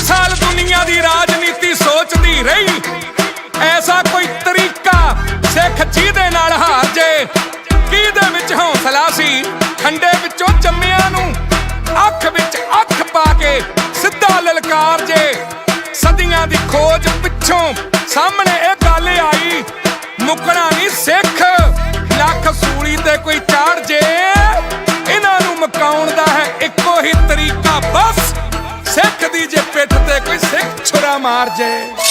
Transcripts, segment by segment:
ਸਾਲ ਦੁਨੀਆਂ ਦੀ ਰਾਜਨੀਤੀ ਸੋਚਦੀ ਰਹੀ। ਐਸਾ ਕੋਈ ਤਰੀਕਾ ਸਿੱਖ ਜਿਹਦੇ ਨਾਲ ਹਾਰ ਜੇ। ਕਿਹਦੇ ਵਿੱਚ ਹੌਸਲਾ ਸੀ? ਖੰਡੇ ਵਿੱਚੋਂ ਜੰਮਿਆਂ ਨੂੰ ਅੱਖ ਵਿੱਚ ਅੱਖ ਪਾ ਕੇ ਸਿੱਧਾ ਲਲਕਾਰ ਜੇ। ਸਦੀਆਂ ਦੀ ਖੋਜ ਪਿੱਛੋਂ ਸਾਹਮਣੇ ਇਹ ਗੱਲ ਆਈ, ਮੁਕਣਾ ਨਹੀਂ ਸਿੱਖ। ਲੱਖ ਸੂਲੀ ਤੇ ਕੋਈ ਚਾੜ ਜੇ। ਇਹਨਾਂ ਨੂੰ ਮਕਾਉਣ ਦਾ ਹੈ ਇੱਕੋ ਹੀ ਤਰੀਕਾ, ਬਸ ਸਿੱਖ ਦੀ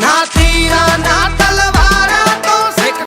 na tira na tala